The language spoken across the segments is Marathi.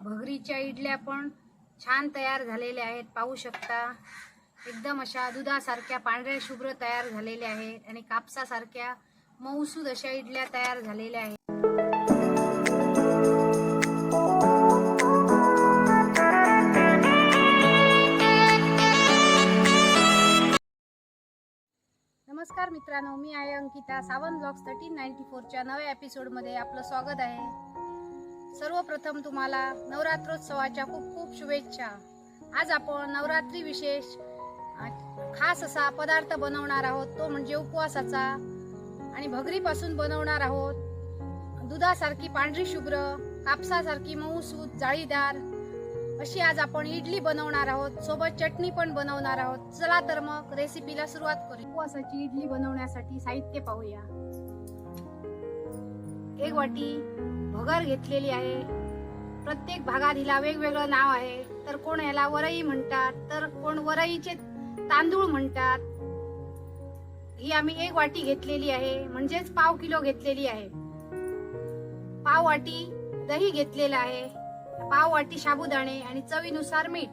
भगरीच्या इडल्या पण छान तयार झालेल्या आहेत. पाहू शकता. एकदम अशा दुधासारख्या पांढऱ्या शुभ्र तयार झालेल्या आहेत आणि कापसासारख्या मऊसूद अशा इडल्या तयार झालेल्या आहेत. नमस्कार मित्रांनो मी आहे Ankita. Sawant blogs thirteen ninety फोरच्या नव्या एपिसोडमध्ये आपलं स्वागत आहे. सर्वप्रथम तुम्हाला नवरात्रोत्सवाच्या खूप खूप शुभेच्छा. आज आपण नवरात्री विशेष खास असा पदार्थ बनवणार आहोत. तो म्हणजे उपवासाचा. आणि भगरीपासून बनवणार आहोत दुधासारखी पांढरी शुभ्र कापसासारखी मऊसूत जाळीदार. अशी आज आपण इडली बनवणार आहोत. सोबत चटणी पण बनवणार आहोत. चला तर मग रेसिपीला सुरुवात करू उपवासाची इडली बनवण्यासाठी साहित्य पाहूया. एक वाटी भगर घेतलेली आहे. प्रत्येक भागात हिला वेगवेगळं नाव आहे. तर कोण याला वरई म्हणतात? तर कोण वरईचे तांदूळ म्हणतात? ही आम्ही एक वाटी घेतलेली आहे. म्हणजेच पाव किलो घेतलेली आहे. पाव वाटी दही घेतलेलं आहे. पाव वाटी साबुदाणे आणि चवीनुसार मीठ.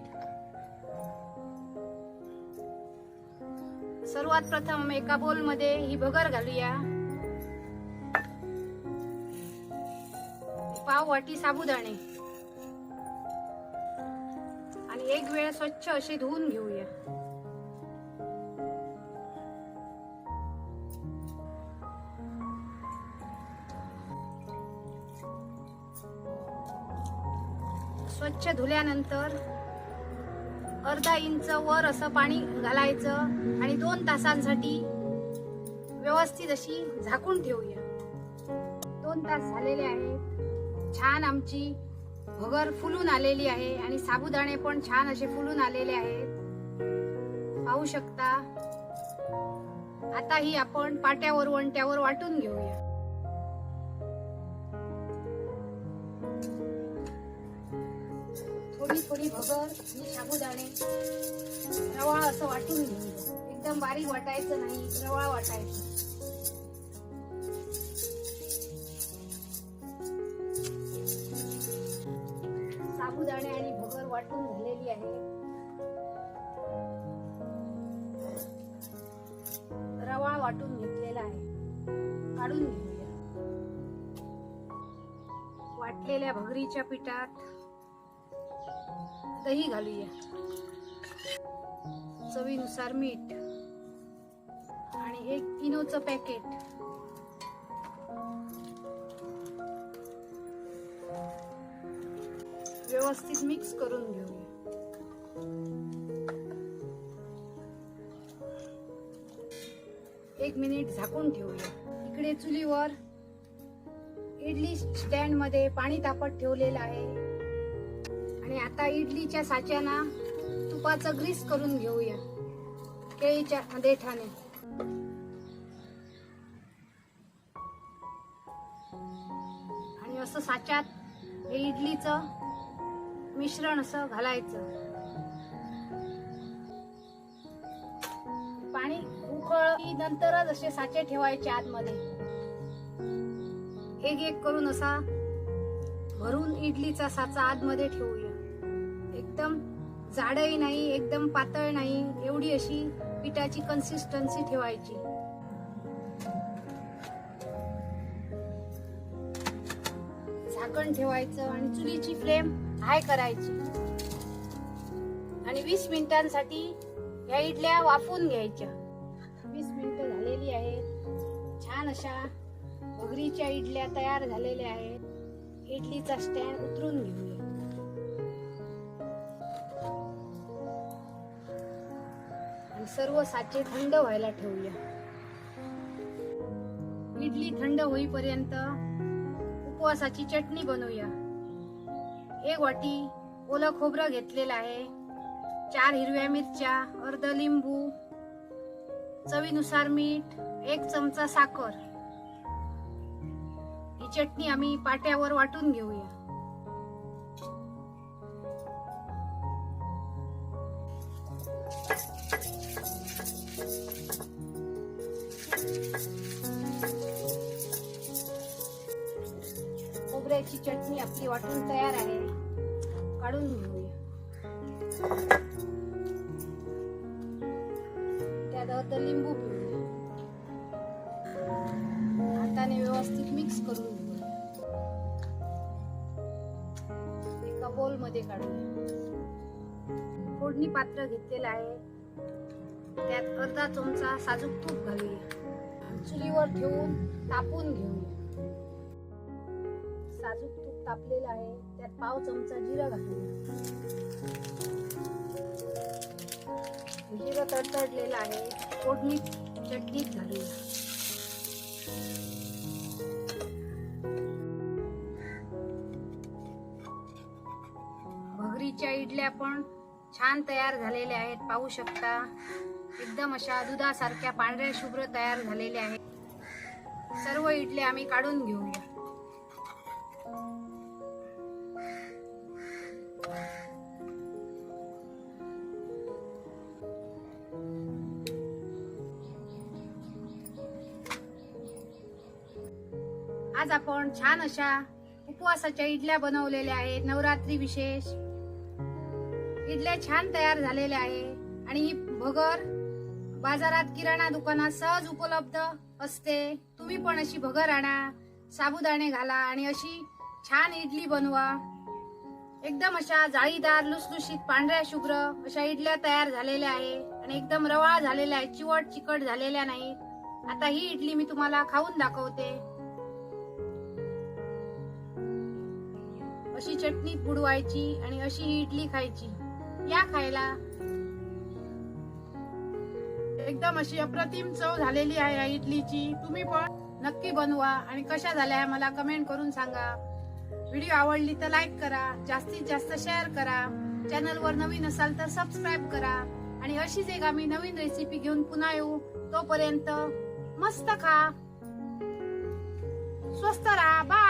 सर्वात प्रथम एका बोलमध्ये ही भगर घालूया. पाव वाटी साबुदाणे. आणि एक वेळ स्वच्छ असे धुवून घेऊया. स्वच्छ धुल्यानंतर अर्धा इंच वर असं पाणी घालायचं आणि दोन तासांसाठी व्यवस्थित अशी झाकून ठेवूया. दोन तास झालेले आहेत. छान आमची भगर फुलून आलेली आहे आणि साबुदाणे पण छान असे फुलून आलेले आहेत. पाहू शकता. आता ही आपण पाट्यावर वंट्यावर वाटून घेऊया. थोडी थोडी भगर आणि साबुदाणे. रवाळ असं वाटून घेऊया. एकदम बारीक वाटायचं नाही रवाळ वाटायचं. साबुदाणे आणि भगर वाटून झालेली आहे. रवाळ वाटून घेतलेला आहे. काढून घेऊया. वाटलेल्या भगरीच्या पिठात दही घालूया. चवीनुसार मीठ आणि एक इनोचं पॅकेट व्यवस्थित मिक्स करून घेऊया एक मिनिट झाकून ठेवूया. इकडे चुलीवर इडली स्टँडमध्ये पाणी तापत ठेवलेलं आहे. आणि आता इडलीच्या साच्याना तुपाचं ग्रीस करून घेऊया. केळीच्या देठाने. आणि असं साच्यात हे इडलीचं मिश्रण असं घालायचं. पाणी उकळ नंतरच असे साचे ठेवायचे आतमध्ये. एक एक करून असा भरून इडलीचा साचा आतमध्ये ठेवूया. एकदम जाडही नाही एकदम पातळ नाही एवढी अशी पिठाची कन्सिस्टन्सी ठेवायची. झाकण ठेवायचं आणि चुलीची फ्लेम हाय करायची. आणि वीस मिनिटांसाठी या इडल्या वाफवून घ्यायच्या. वीस मिनिटं झालेली आहेत. छान अशा भगरीच्या इडल्या तयार झालेल्या आहेत. इडलीचा स्टँड उतरून घेऊया. आणि सर्व साचे थंड व्हायला ठेवूया. इडली थंड होईपर्यंत उपवासाची चटणी बनवूया. एक वाटी ओलं खोबरं घेतलेलं आहे. चार हिरव्या मिरच्या अर्ध लिंबू चवीनुसार मीठ एक चमचा साखर. ही चटणी आम्ही पाट्यावर वाटून घेऊया. खोबऱ्याची चटणी आपली वाटून तयार आहे. काढून घेऊया. त्यात लिंबू पिळूया. हाताने व्यवस्थित मिक्स करून घेऊया. एका बोलमध्ये काढूया. फोडणी पात्र घेतलेलं आहे. त्यात अर्धा चमचा साजूक तूप घालूया. चुलीवर ठेवून तापून घेऊया. साजूक तूप तापलेलं आहे त्यात पाव चमचा जिरं घालूया जिरं तडतडलेलं आहे फोडणी चटणीत घालूया भगरीच्या इडल्या पण छान तयार झालेल्या आहेत पाहू शकता. एकदम अशा दुधासारख्या पांढऱ्या शुभ्र तयार झालेल्या आहेत. सर्व इडल्या आम्ही काढून घेऊया आज आपण छान अशा उपवासाच्या इडल्या बनवलेल्या आहेत नवरात्री विशेष. इडल्या छान तयार झालेल्या आहे आणि ही भगर बाजारात किराणा दुकानात सहज उपलब्ध असते. तुम्ही पण अशी भगर आणा साबुदाणे घाला आणि अशी छान इडली बनवा. एकदम अशा जाळीदार लुसलुशीत पांढऱ्या शुभ्र अशा इडल्या तयार झालेल्या आहे आणि एकदम रवाळ झालेल्या आहेत चिवट चिकट झालेल्या नाहीत. आता ही इडली मी तुम्हाला खाऊन दाखवते. अशी चटणीत बुडवायची आणि अशी ही इडली खायची. या खायला. एकदम अशी अप्रतिम चव झालेली आहे या इडलीची. तुम्ही पण नक्की बनवा आणि कशा झाल्या मला कमेंट करून सांगा. व्हिडिओ आवडली तर लाईक करा जास्तीत जास्त शेअर करा. चॅनलवर नवीन असाल तर सबस्क्राईब करा. आणि अशीच एक आम्ही नवीन रेसिपी घेऊन पुन्हा येऊ तोपर्यंत मस्त खा. स्वस्त राहा. बाय